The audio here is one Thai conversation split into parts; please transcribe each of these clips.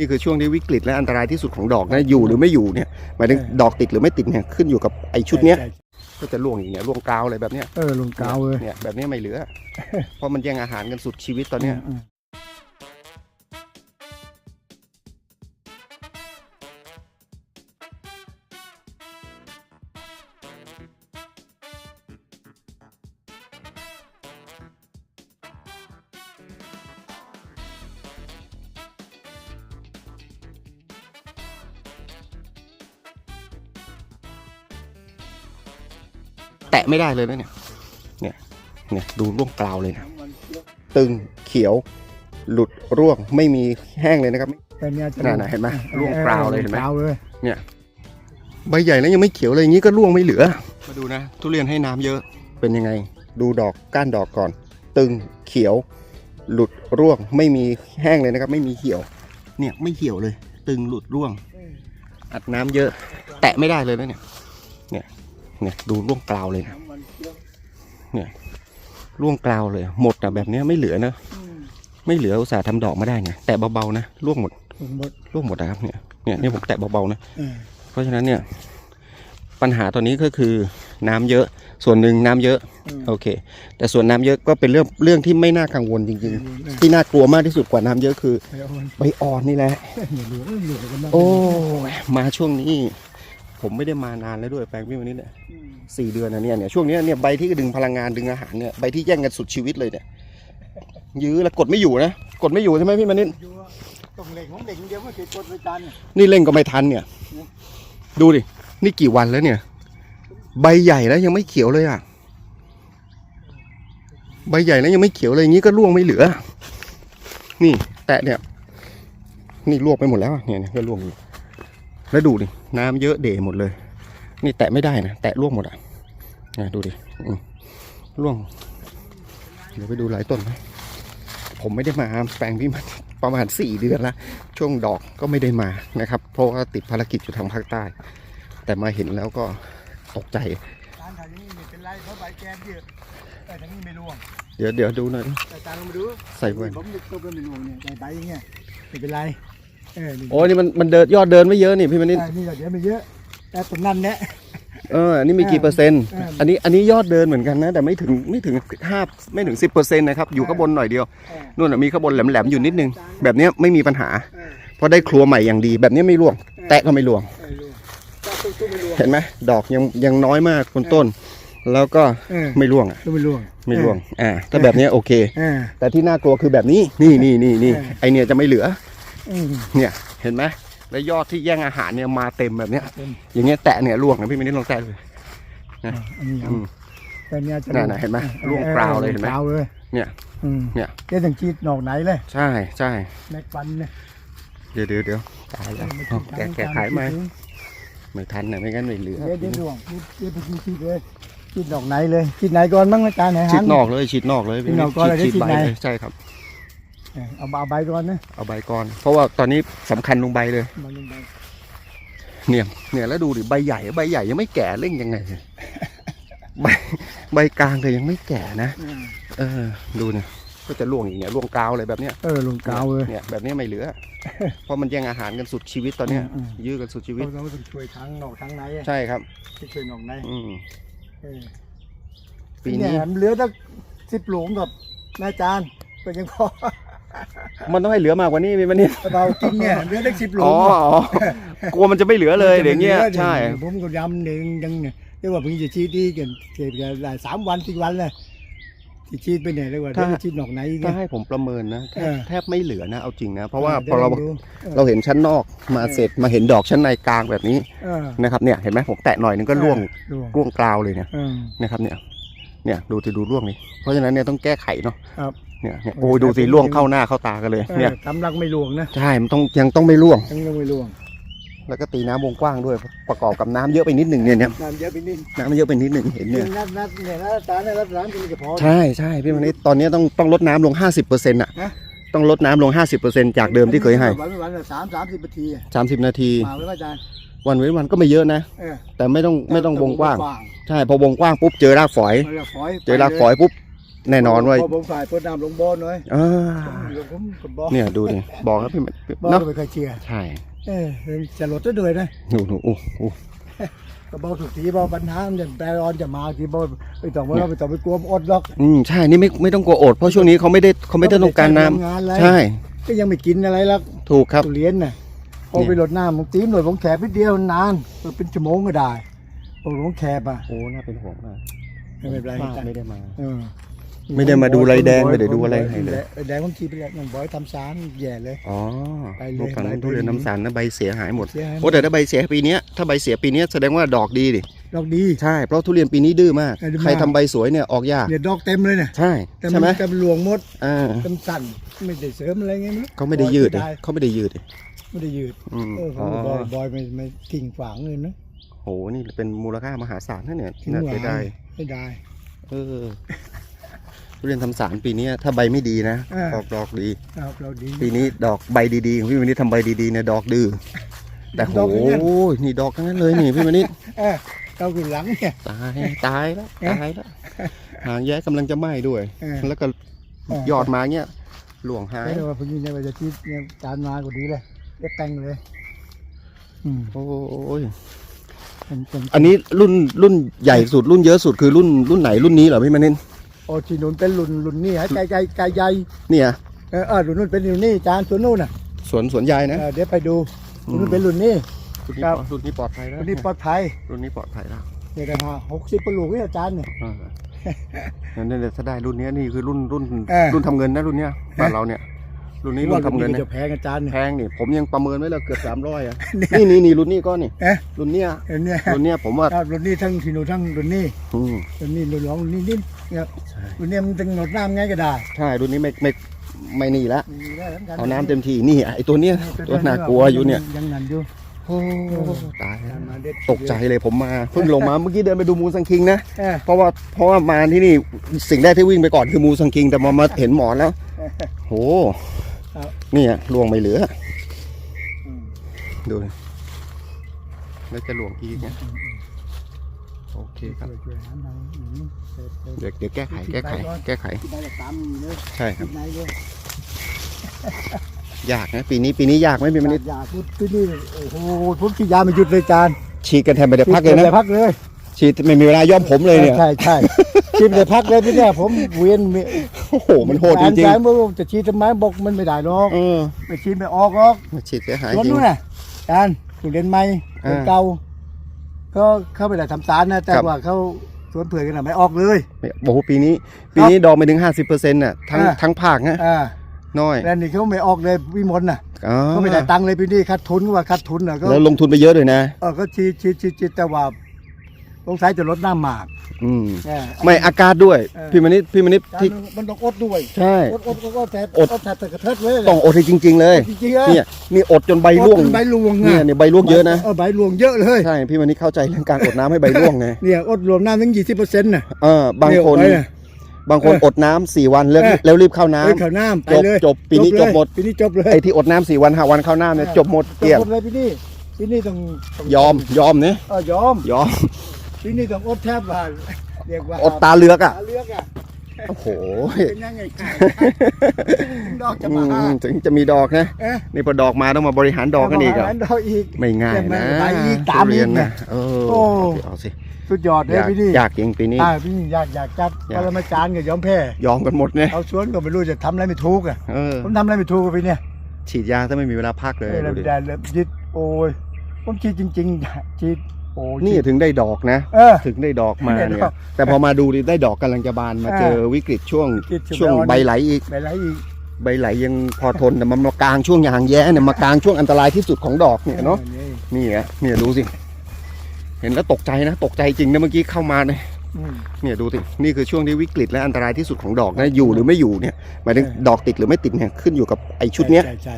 นี่คือช่วงที่วิกฤตและอันตรายที่สุดของดอกนะอยู่หรือไม่อยู่เนี่ยหมายถึงดอกติดหรือไม่ติดเนี่ยขึ้นอยู่กับไอชุดเนี้ยใช่ก็จะร่วงอย่างเงี้ยร่วงกราวอะไรแบบเนี้ยเออลงกาวเลยเนี่ยแบบเนี้ยไม่เหลือ เพราะมันแย่งอาหารกันสุดชีวิตตอนเนี้ย อืม แตะไม่ได้เลยนะเนี่ย เนี่ย เนี่ยดูร่วงกราวเลยนะ ตึงเขียว หลุดร่วงไม่มีแห้งเลยนะครับแต่เนี่ยจะน่ะๆเห็นไหมร่วงกราวเลยเห็นไหมกราวเลยใบใหญ่แล้วยังไม่เขียวเลยอย่างนี้ก็ร่วงไม่เหลือ มาดูนะ ทุเรียนให้น้ำเยอะ เป็นยังไง ดูดอกก้านดอกก่อน ตึงเขียว หลุดร่วงไม่มีแห้งเลยนะครับ ไม่มีเหี่ยว เนี่ยไม่เหี่ยวเลย ตึงหลุดร่วง อัดน้ำเยอะ แตะไม่ได้เลยนะเนี่ย เนี่ย เนี่ยดูร่วงกราวเลยนะร่วงกราวเลย หมดอะแบบเนี้ยไม่เหลือนะไม่เหลืออุตส่าห์ทำดอกมาได้ไงแตะเบาๆนะร่วงหมดหมดร่วงหมดนะครับเนี่ยเนี่ยเนี่ยผมแตะเบาๆนะเออเพราะฉะนั้นเนี่ยปัญหาตอนนี้ก็คือน้ำเยอะส่วนหนึ่งน้ำเยอะเออโอเค แต่ส่วนน้ำเยอะก็เป็นเรื่องเรื่องที่ไม่น่ากังวลจริง ๆ ที่น่ากลัวมากที่สุดกว่าน้ำเยอะคือไปเอามันใบอ่อนนี่แหละอย่าดูเอออยู่กันบ้างโอ้ยมาช่วงนี้ ผมไม่ได้มานานแล้วด้วยแปลงพี่วันนี้เนี่ยอืมสี่เดือนนะเนี่ยเนี่ยช่วงเนี้ยเนี่ยใบที่ดึงพลังงานดึงอาหารเนี่ยใบที่แย่งกันสุดชีวิตเลยเนี่ยยื้อแล้วกดไม่อยู่นะกดไม่อยู่ใช่ไหมพี่มานิดอยู่ว่าต้องเล็งของเด็กเดียวไม่เคยกดไปจันนี่เล่งก็ไม่ทันเนี่ย ดูดินี่กี่วันแล้วเนี่ย ใบใหญ่แล้วยังไม่เขียวเลยอะใบใหญ่แล้วยังไม่เขียวเลยอย่างนี้ก็ร่วงไม่เหลือ นี่ แตะเนี่ย นี่ร่วงไปหมดแล้วอะเนี่ยเนี่ยก็ร่วงอยู่ แล้วดูดิน้ำเยอะเดหมดเลย นี่แตะไม่ได้นะแตะร่วงหมดอะเนี่ยดูดิอืมร่วง เดี๋ยวไปดูหลายต้นไหมผมไม่ได้มาแปลงพี่มันประมาณสี่เดือนละช่วงดอกก็ไม่ได้มานะครับ เพราะว่าติดภารกิจอยู่ทางภาคใต้ แต่มาเห็นแล้วก็ตกใจจานถ่ายอย่างนี้ไม่เป็นไรเพราะใบแกนเยอะแต่ทั้งนี้ไม่ร่วงเดี๋ยวเดี๋ยวดูหน่อยดิแต่จานลองมาดูใส่แว่นผมนึกตัวเป็นไม่ร่วงเนี่ยใส่ใบอย่างเงี้ยไม่เป็นไร เออนี่โอ้นี่มันมันเดินยอดเดินไม่เยอะนี่พี่มณิษอ่านี่ก็เดี๋ยวไม่เยอะ แต่ตรงนั้นเนี่ย เอออันนี้มีกี่เปอร์เซ็นต์เอออั อันนี้อันนี้ยอดเดินเหมือนกันนะ แต่ไม่ถึงไม่ถึงห้าไม่ถึงสิบเปอร์เซ็นต์นะครับอยู่ข้างบนหน่อยเดียวเออนู่นนะมีข้างบนแหลมๆอยู่นิดนึง แบบเนี้ยไม่มีปัญหา เออเพราะได้ครัวใหม่อย่างดี แบบนี้ไม่ร่วง แตะก็ไม่ร่วง เออร่วงแต่ตุ้ตุ้ไม่ร่วงเห็นไหมดอกยังยังน้อยมากบนต้น แล้วก็เออ ไม่ร่วงอะตุ้ไม่ร่วงไม่ร่วงอ่าถ้าแบบเนี้ยโอเค เออ แต่ที่น่ากลัวคือแบบนี้นี่นี่นี่นี่เออไอเนี่ยจะไม่เหลืออืม เนี่ยเห็นไหมแล้วยอดที่แย่งอาหารเนี่ยมาเต็มแบบเนี้ยเต็มอย่างเงี้ยแตะเนี่ยร่วงนะพี่ไม่ได้ลองแตะเลยอ่าอันนี้เอาอืมแต่เนี่ยจะน่ะๆเห็นไหมร่วงกราวเลยเห็นไหมกราวเลยเนี่ยอืมเนี่ยเดี๋ยวต้องฉีดหนอกไหนเลย ใช่ใช่แม็กฟันเนี่ยเดี๋ยวเดี๋ยวเดี๋ยวตายแล้วไม่เอาฉีดแกะแกะขายไหมไม่ทันนะไม่งั้นไม่เหลือเดี๋ยวเดี๋ยวดวงเดี๋ยวไปฉีดเลยฉีดหนอกไหนเลยฉีดไหนก่อนมั้งอาจารย์ไหนฉีหัดนอกเลยฉีดนอกเลยฉีดนอกก่อนเลยฉีดฉีดใบในเลยใช่ครับ เออเอาเอาใบก่อนนะเอาใบก่อน เพราะว่าตอนนี้สำคัญลงใบเลยมาลงใบเนี่ยเนี่ยแล้วดูดิใบใหญ่ใบใหญ่ยังไม่แก่เร่งยังไงใบใบกลางก็ยังไม่แก่นะอืมเออ ดูเนี่ยก็จะร่วงอย่างเงี้ยร่วงกราวเลยแบบเนี้ยเออลงกาวเลยเนี่ยแบบเนี้ยไม่เหลือ เพราะมันแย่งอาหารกันสุดชีวิตตอนเนี้ยอืมยื้อกันสุดชีวิตเราต้องช่วยทั้งหนอกทั้งในอะใช่ครับช่วยหนอกในอืมเออปีนี้เยเหลือตั้งสิบหลุมกับนายอาจารย์ก็ยังพอ มันต้องให้เหลือมากกว่านี้มีมันนี่เรากินเนี่ยเหลือตั้งสิบหลุอ๋มออ๋อกลัวมันจะไม่เหลือเลยเดี๋ยวเงี้ยใช่ผมก็ยำหนึ่งยังเนี่ยเรียกว่าเพิ่งจะชีดดีกันเก็บกันหลายสามวันสี่วันเลยที่ชีดไปเนี่ยเรียกว่าเดี๋ยวจะชีดหนอกไหนอีกถ้าไงให้ผมประเมินนะแทบเออแทบไม่เหลือนะเอาจริงนะ เพราะว่าดี๋พอเราลงดูเราเห็นชั้นนอกมาเสร็จมาเห็นดอกชั้นในกลางแบบนี้เออนะครับเนี่ยเห็นไหมผมแตะหน่อยนึงก็ร่วงร่วงร่วงกราวเลยเนี่ยเออนะครับเนี่ยเนี่ยดูสิดูร่วงนี่เพราะฉะนั้นเนี่ยต้องแก้ไขเนาะครับ เนี่ยเนี่ยโอ้ยดูสิร่วงเข้าหน้าเข้าตากันเลยเอเนี่ยอตำลังไม่ร่วงนะ ใช่ มันต้องยังต้องไม่ร่วงยังยังไม่ร่วง แล้วก็ตีน้ำวงกว้างด้วย ประกอบกับน้ำเยอะไปนิดหนึ่งเนี่ยเนี่ยน้ำเยอะไปนิดน้ำมันเยอะไปนิดหนึ่งเห็นเนี่ย นัดนัดเนี่ยนัดตาเนี่ยนัดร้านกินก็พอ ใช่ใช่พี่มันนี่ตอนนี้ต้องต้องลดน้ำลง 50%อะ ฮะ ต้องลดน้ำลง 50%จากเดิมที่เคยให้ วันวันละสามสามสิบนาทีอะ30 นาที มาไว้ว่าอาจารย์ วันเว้นวันก็ไม่เยอะนะ เออแต่ไม่ต้องไม่ต้องวงกว้างวงใช่ พอวงกว้างปุ๊บเจอรากฝอยเวลาฝอยเจอรากฝอยปุ๊บ แน่นอนว่าพอผมฝ่ายเปิดน้ำลงบ่อหน่อยเออลงผมกับบ่อเนี่ยดูดิบอกครับพี่มันบ่อเนาะก็ไม่เคยเชียร์ใช่เออจะลดได้ด้วยนะหนูหนูโอ้โอ้ก็บอกถูกทีบอกปัญหามันจะแปรร้อนจะมาทีบอกไม่ต้องว่าเราไม่ต้องไปกลัวมันอดหรอกอืมใช่นี่ไม่ไม่ต้องกลัวอดเพราะช่วงนี้เขาไม่ได้เขาไม่ได้ต้องการน้ำทำงานอะไรใช่ ก็ยังไม่กินอะไรหรอกถูกครับทุเรียนน่ะพอไปลดน้ำบางทีหน่วยผมแคบนิดเดียวนานเป็นชั่วโมงก็ได้พอผมแคบอะโอ้น่าเป็นห่วงมากไม่เป็นไรป้าไม่ได้มาเออ ไม่ได้มาดูไรแดงไม่ได้ดูอะไรให้เลยไรแดงผมทีไปแล้วมันบอยทำสารแย่เลย อ๋อไปเลยลูกฝั่งนู้นไปเลยทุเรียนน้ำสันนะใบเสียหายหมดเสียหายหมด โอ้แต่ถ้าใบเสียปีเนี้ยถ้าใบเสียปีเนี้ยแสดงว่าดอกดีดิดอกดี ใช่เพราะทุเรียนปีนี้ดื้อมากเออดื้อมาก ใครทำใบสวยเนี่ยออกยาก เนี่ยดอกเต็มเลยเนี่ยใช่แต่ใช่ไหมแต่นหลวงหมดอ่าจำสั่นไม่ได้เสริมอะไรไงมั้ยเขาไม่ได้ยืดดิได้เขาไม่ได้ยืดดิไม่ได้ยืดอืมเอออ๋อบอยบอยไม่ไม่กิ่งฝางเลยนะโหนี่เป็นมูลค่ามหาศาลนะเนี่ยทิ้งน่าหวาเสียดายไม่ได้ เออ ทุเรียนทำสารปีเนี้ยถ้าใบไม่ดีนะเออออกดอกดี ครับเราดี ปีนี้ดอกใบดีๆของพี่วันนี้ทำใบดีๆเนี่ยดอกดื้อแต่โหดอกอย่างนั้นนี่ดอกทั้งนั้นเลยนี่พี่วันนี้เออเราขึ้นหลังเนี่ย ตายตายแล้วเอ๊ะตายแล้วหางแย้กำลังจะไหม้ด้วย เออแล้วก็เออ ยอดมาเงี้ยหลวงหายไม่ได้ว่าพวกนี้เนี่ยว่าจะที่เนี่ยจานมาก็ดีเลยเรียกแต่งเลย อืมโอ้ยเป็นเป็นอันนี้รุ่นรุ่นใหญ่สุดรุ่นเยอะสุดคือรุ่นรุ่นไหนรุ่นนี้เหรอพี่มานิน โอ้ที่นู้นเป็นรุ่นรุ่นนี่ฮะไกลไกลไกลใหญ่เนี่ยเออเออรุ่นนู้นเป็นรุ่นนี่จานส่วนนู้นน่ะสวนสวนยายนะเออเดี๋ยวไปดูอืมรุ่นนู้นเป็นรุ่นนี้รุ่นนี้ครับ รุ่นนี้ปลอดภัยแล้วรุ่นนี้ปลอดภัยรุ่นนี้ปลอดภัยแล้วเนี่ยนะฮะหกสิบปลูกเนี่ยอาจารย์เนี่ย อ่านั่นเนี่ยถ้าได้รุ่นเนี้ยนี่คือรุ่นรุ่นเออ รุ่นทำเงินนะรุ่นเนี้ยบ้านเราเนี่ย รุ่นนี้รุ่นทำเงินว่านะจะแพงอาจารย์เนี่ย แพงนี่ผมยังประเมินไว้แล้วเกือบสามร้อยอะเนี่ยนี่นี่นี่รุ่นนี้ก็นี่เอ๊ะ รุ่นเนี้ยเออเนี่ยรุ่นเนี้ยผมว่า ครับรุ่นนี้ทั้งที่นู้นทั้งรุ่นนี้อืมรุ่นนี้รุ่นรองรุ่นนี้นี่ เนี่ยใช่รุ่นนี้มันตึงหนดน้ำไงก็ได้ใช่รุ่นนี้ไม่ไม่ไม่นี่ละมีได้ทั้งกัเอาน้ำเต็มที่นี่ไอตัวเนี้ยตัวน่ากลัวอยู่เนี่ยยังนั่นอยู่โอ้ตายแล้วมาเด็ดตกใจเลยผมมาเพิ่งลงมาเมื่อกี้เดินไปดูมูซังคิงนะเออเพราะว่าเพราะว่ามาที่นี่สิ่งแรกที่วิ่งไปก่อนคือมูซังคิงแต่มามาเห็นหมอนแล้วโหครับเนี่ยลวงไม่เหลือ อืมดูดิแล้วจะลวงอีกเนี่ยโอเคครับ ช่วยช่วยหาทางอืมเสร็จเสร็จเดี๋ยวเดี๋ยวแก้ไขแก้ไข แก้ไขได้ละสามหมื่นเลยใช่ครับคิดไหนเลยยากนะปีนี้ปีนี้ยากไหมพี่มณิษฐ์อยากพูดที่นี่โอ้โหผมฉีดยาไม่หยุดเลยจานฉีดกันแทนไม่ได้พักเลยฉีดนะแต่พักเลยฉีดไม่มีเวลาย้อมผมเลยเนี่ย ใช่ใช่ฉีดแต่พักเลยพี่เนี่ยผมเวียนมีโอ้โห มันโหดจริงแฟนบอกว่าจะฉีดทำไมบอกมันไม่ได้หรอกๆเออไม่ฉีดไม่ออกหรอกมาฉีดเสียหายรถจริง นู้นน่ะจานถูกเรียนใหม่อ่าคนเก่า ก็เข้าไปได้ทำสารนะ แต่ครับ ว่าเขาสวนเผื่อกันน่ะไม่ออกเลย ไม่บอกว่าปีนี้ ปีนี้ดอกไปถึง 50%น่ะทั้งอ่า ทั้งภาคนะอ่าน้อยแล้วนี่เขาไม่ออกเลยวิมลน่ะอ๋อเขาไม่ได้ตังค์เลยปีนี้ขาดทุนก็ว่าขาดทุนน่ะก็แล้วลงทุนไปเยอะเลยนะ เออก็ฉีดฉีดฉีดฉีดแต่ว่า สงสัยจะลดน้ำหมากอืมเออ ไม่อากาศด้วย เออ พี่มณิษฐ์พี่มณิษฐ์จานที่ มันต้องอดด้วยใช่ อดอดอดอดแทบอด อดแทบแต่กระเทิดเลยต้องอดให้จริง ๆ เลย จริงๆอะเนี่ยนี่อดจนใบร่วงอดจนใบรวงเนี่ยอะเนี่ยใบร่วงเยอะนะ เออใบรวงเยอะเลย ใช่ พี่มณิษฐ์เข้าใจเรื่องการอดน้ำให้ใบร่วงไงเนี่ยอดรวมน้ำถึงยี่สิบเปอร์เซ็นต์น่ะ เออบางคนเยอดไว้ะบางคนเออ อดน้ำสี่วันแล้วเออแล้วรีบเข้าน้ำ เอ้ยข้าวน้ำไปจบเลยจบปีนี้เลยจบหมด ปีนี้จบเลยไอ้ที่อดน้ำสี่วันห้าวันเข้าน้ำเนี่ยจบหมดเกลี้ยงจบหมดเลยปีนี้ปีนี้ต้องต้งยอมยอมเนี่ยเออยอมยอม ปีนี้ต้องอดแทบว่าเรียกว่าอดตาเลือกอะตาเลือกอะโอ้โหเป็นยังไงไก่ดอกจะอืมามถึงจะมีดอกนะเอ๊ะนี่พอดอกมาต้องมาบริหารดอกกันอีกเาอะมาหาดอกอีกไม่ง่ายแต่มันะนใบอีกตามอีกทุเรียนเนี่นะยเออโอ้เอาสิสุดยอดเลยยากพี่นี่ยากจริงปีนี้อ่าพี่นี่อยากอยากจัดอยากปรมาจารย์กับยอมแพ้ยอมกันหมดเนี่ยเอาสวนก็ไม่รู้จะทำอะไรไม่ถูกอะเออผมทำอะไรไม่ถูกกับพี่เนี่ยฉีดยาถ้าไม่มีเวลาพักเลยเออดูดิได้เลยยิดโอ้ยผมฉีดจริง ๆ ฉีดโอ้ย นี่ถึงได้ดอกนะ เออ ถึงได้ดอกมาได้เนี่ดยอกแต่พอมาดูดิได้ดอกกำลังจะบานมาอ่า เจอวิกฤตช่วงวิกฤตช่วงช่วงใบไหลอีกไปไรอีกใบไหลยังพอทนแต่มันมากลางช่วงยางแย้เนี่ยมากลางช่วงอันตรายที่สุดของดอกเนี่ยเนาะออนี่ไงเนี่ยดูสิ เห็นแล้วตกใจนะ ตกใจจริงนะเมื่อกี้เข้ามาเนี่ยอืม เนี่ยดูสิ นี่คือช่วงที่วิกฤตและอันตรายที่สุดของดอกนะ อยู่หรือไม่อยู่เนี่ย หมายถึงเออดอกติดหรือไม่ติดเนี่ยขึ้นอยู่กับไอ้ชุดเนี้ย ใช่ใช่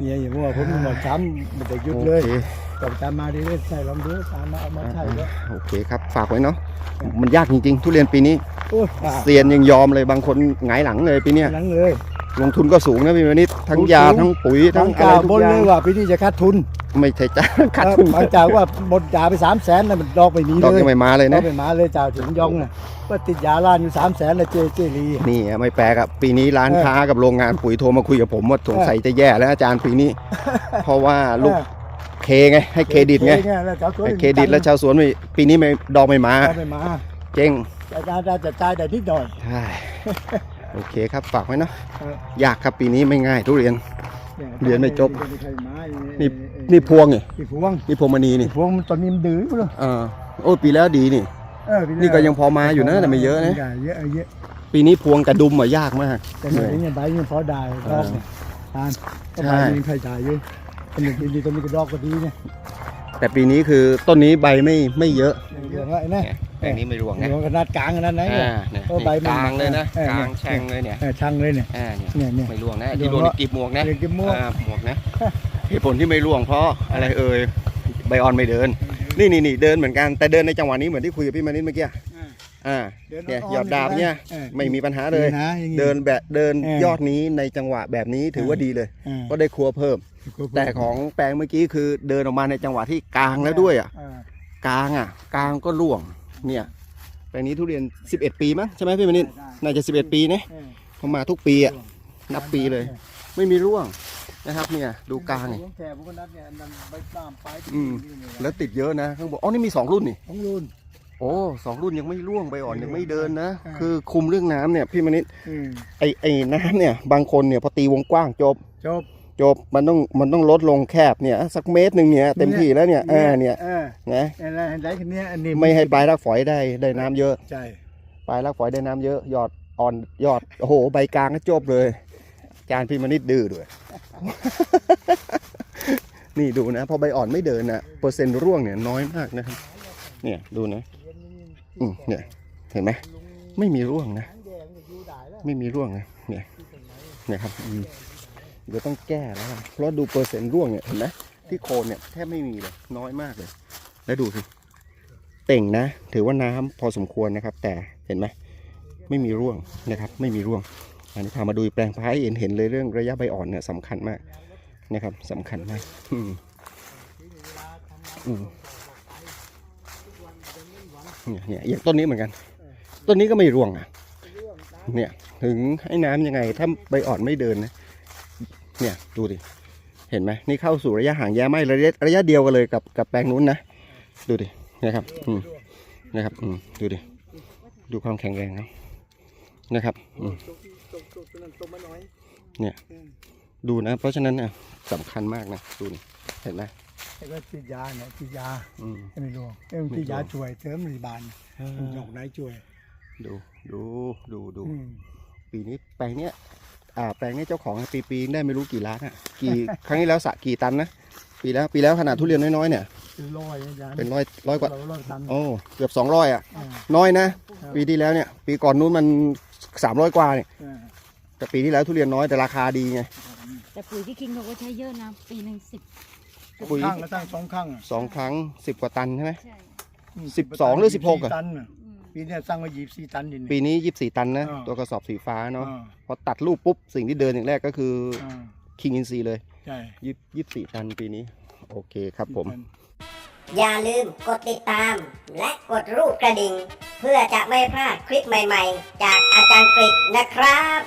เนี่ยอย่างว่าผมบอกช้ำมันจะหยุดเลยโอค ตบตามมาดีเลยใช่ลองดูตามมาเอามาใช่แล้วโอเคครับฝากไว้เนาะมันยากจริงๆ ทุเรียนปีนี้โอ้ยอะเซียนยังยอมเลยบางคนหงายหลังเลยปีเนี้ยหลังเลย ลงทุนก็สูงนะพี่มณิษฐ์ทั้งสูงยาสูงทั้งปุ๋ยทั้ทั้งงอะกล้าไรทุบกนอย่าเลงยว่าปีนี้จะขาดทุน ไม่ใช่จ้าขาดเออทุนบางเจ้าว่าหมดยาไปสามแสนนะมันดอกไม่มีดอกเลยยังไม่มาเลยดอนะกไม่มาเลยเจ้าถึงยองน่ะว่าติดยาล้านอยู่สามแสนเลยเจเจลีนี่อะไม่แปลกอะปีนี้ร้านเออค้ากับโรงงานปุ๋ยโทรมาคุยกับผมว่าสงสัยจะแย่แล้วอาจารย์ปีนี้ เพราะว่าลูก เคไงให้เครดิตไงแล้วเจ้าตัวให้เครดิตแล้วชาวสวนไม่ปีนี้ไม่ดอกไม่มาดอกไม่มาเจ๊งอาจารย์จะจ่ายแต่นิดหน่อยใช่โอเคครับฝากไว้เนาะเออยากครับปีนี้ไม่ง่ายทุเรียน เรียนไม่จบนี่นี่นี่พวงนี่นี่พวงนี่พวงมณีนี่พวงมันตอนนี้มันดื้ออยู่เลยเออโอ้ยปีแล้วดีนี่ เออพี่นี่ก็ยังพอมาอยู่นะแต่ไม่เยอะนะเยอะเยอะปีนี้พวงกระดุมอะยากมาก แต่เนี่ยเนี่ยใบเนี่ยพอได้ดอกเนี่ยทานก็ใช่ ใบมันใครจ่ายเยอะ อันหนึ่งดีๆตัวนี้ก็ดอกก็ดีเนี่ยแต่ปีนี้คือต้นนี้ใบไม่ไม่เยอะเหลืองอะไรนะแปลงนี้ไม่รวงเหนะลืองขนาดกลางขนาดไหนเนี่ยอ่าเนี่ยโอ้ใบมันกลางเลยนะเออกลางแช่งเลยเนี่ยเออช่างเลยเนี่ยอ่าเนี่ยเนี่ยเนี่ยไม่ร่วงนะไม่ที่ร่ร่ววงงนี่กีบหมวกนะเรียนกิมม่วงอ่าหมวกนะเหตุผลที่ไม่ร่วงเพราะอะไรเอ่ยใบออนไม่เดิน นี่นี่นี่เดินเหมือนกันแต่เดินในจังหวะนี้เหมือนที่คุยกับพี่มานิดเมื่อกี้อ่าเนี่ยหยอดดาบเนี่ยออไม่มีปัญหาเลยนะอย่างงี้เดินแบบเดินเออยอดนี้ในจังหวะแบบนี้ถือว่าดีเลยเออก็ได้ครัวเพิ่ม แต่ของแปลงเมื่อกี้คือเดินออกมาในจังหวะที่กลางแล้วด้วยอะเออกลางอะ กลางก็ร่วง เนี่ยแปลงนี้ทุเรียน 11 ปีมั้งใช่ไหมพี่มานิดได้น่าจะ 11 ปีเนี่ยเออเขามาทุกปีอะนับปีเลย ไม่มีร่วงนะครับเนี่ยดูกลางนี่ของแถบพวกนั้นเนี่ยอันนั้นใบตามไปอืมแล้วติดเยอะนะข้างบนอ๋อนี่มี2รุ่นนี่ของรุ่นโอ้สองรุ่นยังไม่ร่วงใบอ่อนยังไม่เดินนะอ่าคือคุมเรื่องน้ำเนี่ยพี่มนิดอืมไอไอน้ำเนี่ย บางคนเนี่ยพอตีวงกว้างจบจบ จบมันต้องมันต้องลดลงแคบเนี่ย สักเมตรหนึ่งเนี่ยเต็มที่แล้วเนี่ยเออเนี่ยเออนะอะไรอะไรคันเนี้ยอันนี้ไม่ให้ปลายรากฝอยได้ได้น้ำเยอะใช่ปลายรากฝอยได้น้ำเยอะยอดอ่อนยอดโอ้โหใบกลางก็จบเลยจานพี่มนิดดื้อด้วย นี่ดูนะ พอใบอ่อนไม่เดินนะเปอร์เซ็นต์ร่วงเนี่ยน้อยมากนะครับ เนี่ยดูนะ อืมเนี่ยเห็นไหมไม่มีร่วงนะแดงเนี่ยอยู่ได้แล้วไม่มีร่วงนะเนี่ยเนี่ยครับอืม เดี๋ยวต้องแก้แล้วล่ะเพราะดูเปอร์เซ็นต์ร่วงเนี่ยเห็นไหมที่โคนเนี่ยแทบไม่มีเลยน้อยมากเลย แล้วดูสิเต่งนะ ถือว่าน้ำพอสมควรนะครับ แต่เห็นไหมไม่มีร่วงนะครับ ไม่มีร่วง อันนี้พามาดูแปลงพายเห็นเห็นเลยเรื่องระยะใบอ่อนเนี่ยสำคัญมากนะครับสำคัญมากอืมอืมเนี่ยเนี่ยอย่างต้นนี้เหมือนกัน ต้นนี้ก็ไม่ร่วงอะ เนี่ยถึงให้น้ำยังไงถ้าใบอ่อนไม่เดินนะ เนี่ยดูดิ เห็นไหมนี่เข้าสู่ระยะห่างแย่ไม่ระยะระยะเดียวกันเลยกับกับแปลงนู้นนะ ดูดิ นะครับ อืมนะครับ อืมดูดิ ดูความแข็งแรงนะนะครับ อืมดูนะ เพราะฉะนั้นน่ะสำคัญมากนะ ดูนี่เห็นไหมไอ้ก็ฉีดยาเนี่ยฉีดยาอืมให้ไม่รู้เอ้ยมันฉีดยาช่วยเสริมรีบานมันหยอกไหนช่วยดู ดู ดู ดู อืมปีนี้แปลงเนี้ย อ่าแปลงเนี้ยเจ้าของปีปีได้ไม่รู้กี่ล้านอะกี่ครั้งที่แล้วสระกี่ตันนะปีแล้วปีแล้วขนาดทุเรียนน้อยๆเนี่ยเป็นร้อยอาจารย์เป็นร้อยร้อยกว่าเราร้อยตันโอ้เกือบสองร้อยอะอ่าน้อยนะ ปีที่แล้วเนี่ย ปีก่อนนู้นมันสามร้อยกว่าเนี่ยอ่าแต่ปีที่แล้วทุเรียนน้อยแต่ราคาดีไงแต่ปุ๋ยที่คิงเขาก็ใช้เยอะนะปีหนึ่งสิบปุ๋ยข้างก็ตั้งสองข้างอะสองครั้งสิบกว่าตันใช่ไหมใช่มสิบสองหรือสิบหกอะตันน่ะอืม ปีเนี้ยสร้างไว้ยี่สิบสี่ตันดิน ปีนี้ยี่สิบสี่ตันนะอ่า ตัวกระสอบสีฟ้าเนาะอ่าพอตัดรูปปุ๊บสิ่งที่เดินอย่างแรกก็คืออ่าคิงอินซีเลยใช่ยี่ยี่สี่ตันปีนี้ โอเคครับผม อย่าลืมกดติดตาม และกดรูปกระดิ่ง เพื่อจะไม่พลาดคลิปใหม่ๆ จากอาจารย์กริกนะครับ